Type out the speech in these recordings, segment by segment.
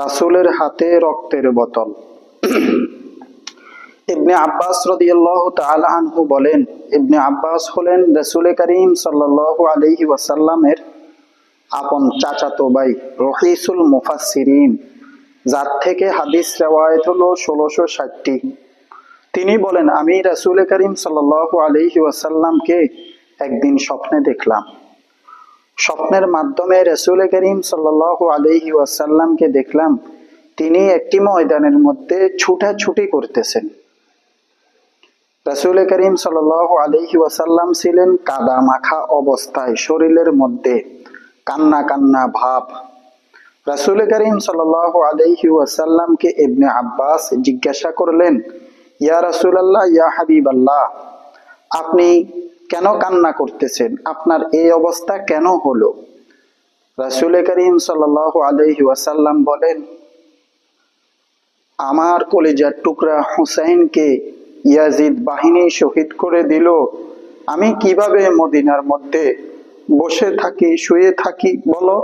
রাসূলের হাতে রক্তের বোতল। ইবনে আব্বাস রাদিয়াল্লাহু আনহু বলেন, ইবনে আব্বাস হলেন রাসূল করিম সাল্লাল্লাহু আলাইহি ওয়াসাল্লামের আপন চাচাতো ভাই রহিসুল মুফাসসিরিন, যার থেকে হাদিস রেওয়ায়ত হলো ষোলোশো ষাটটি তিনি বলেন, আমি রাসূল করিম সাল্লাল্লাহু আলাইহি ওয়াসাল্লামকে একদিন স্বপ্নে দেখলাম। স্বপ্নের মাধ্যমে রসুল করিম সাল্লাল্লাহু আলাইহি ওয়াসাল্লামকে দেখলাম, তিনি একটি ময়দানের মধ্যে ছুটাছুটি করতেছেন। রসুল করিম সাল্লাল্লাহু আলাইহি ওয়াসাল্লাম ছিলেন কাদা মাখা অবস্থায়, শরীরের মধ্যে কান্না কান্না ভাব। রাসুল করিম সাল্লাল্লাহু আলাইহি ওয়াসাল্লামকে ইবনে আব্বাস জিজ্ঞাসা করলেন, ইয়া রাসূলুল্লাহ, ইয়া হাবিবাল্লাহ, আপনি কেন কান্না করতেছেন? আপনার এই অবস্থা কেন হলো? রাসুল করিম সাল্লাল্লাহু আলাইহি ওয়াসাল্লাম বলেন, আমার কলিজার টুকরা হুসাইনকে ইয়াজিদ বাহিনী শহীদ করে দিল। আমি কীভাবে মদিনার মধ্যে বসে থাকি, শুয়ে থাকি, বলো?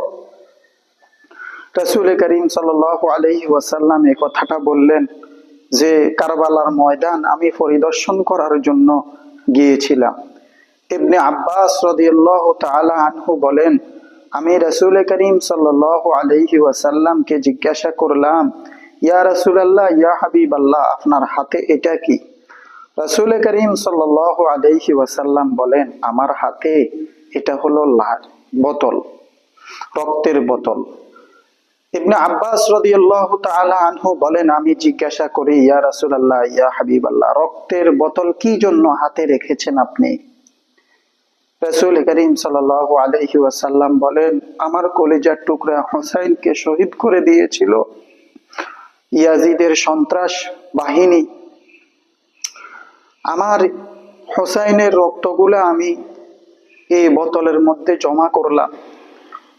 রাসুল করিম সাল্লাল্লাহু আলাইহি ওয়াসাল্লাম এ কথাটা বললেন যে, কারবালার ময়দান আমি পরিদর্শন করার জন্য গিয়েছিলাম। ইবনে আব্বাস রাদিয়াল্লাহু তাআলা আনহু বলেন, আমি রাসূল করিম সাল্লাল্লাহু আলাইহি ওয়াসাল্লামকে জিজ্ঞাসা করলাম, ইয়া রসুল রাসূলুল্লাহ, ইয়া হাবিব আল্লাহ আপনার হাতে এটা কি? রাসূল করিম সাল্লাল্লাহু আলাইহি ওয়াসাল্লাম বলেন, আমার হাতে এটা হলো লাল বোতল, রক্তের বোতল। ইবনে আব্বাস রাদিয়াল্লাহু তাআলা আনহু বলেন, আমি জিজ্ঞাসা করি, ইয়া রসুল রাসূলুল্লাহ, ইয়া হাবিব আল্লাহ রক্তের বোতল কি জন্য হাতে রেখেছেন আপনি? রাসূল করিম সাল্লাল্লাহু আলাইহি ওয়াসাল্লাম বলেন, আমার কলিজার টুকরা হুসাইনকে শহীদ করে দিয়েছিল ইয়াজিদের সন্ত্রাস বাহিনী। আমার হুসাইনের রক্তগুলো আমি এই বোতলের মধ্যে জমা করলাম।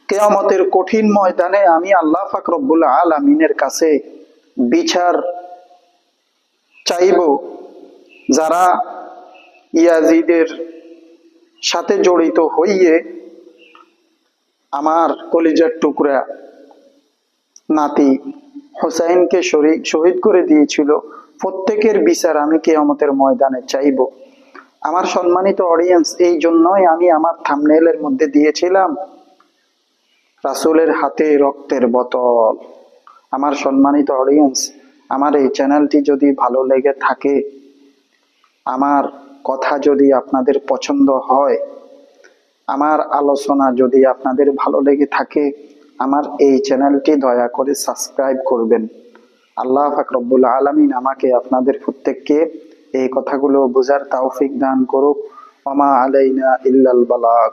কেয়ামতের কঠিন ময়দানে আমি আল্লাহ ফাকরবুল আলমিনের কাছে বিচার চাইব। যারা ইয়াজিদের সাথে জড়িত হইয়ে আমার কলিজার টুকরা নাতি হোসাইনকে শহীদ করে দিয়েছিল। প্রত্যেকের বিচার আমি কেয়ামতের ময়দানে চাইব। আমার সম্মানিত অডিয়েন্স এই জন্যই আমি আমার থামনেলের মধ্যে দিয়েছিলাম, রাসুলের হাতে রক্তের বোতল। আমার সম্মানিত অডিয়েন্স আমার এই চ্যানেলটি যদি ভালো লেগে থাকে, আমার কথা যদি আপনাদের পছন্দ হয়, আমার আলোচনা যদি আপনাদের ভালো লেগে থাকে, আমার এই চ্যানেলটি দয়া করে সাবস্ক্রাইব করবেন। আল্লাহ ফাকরবুল আলমিন আমাকে আপনাদের প্রত্যেককে এই কথাগুলো বোঝার তাওফিক দান করুক। আমা আলাইনা ইল্লাল বালাগ।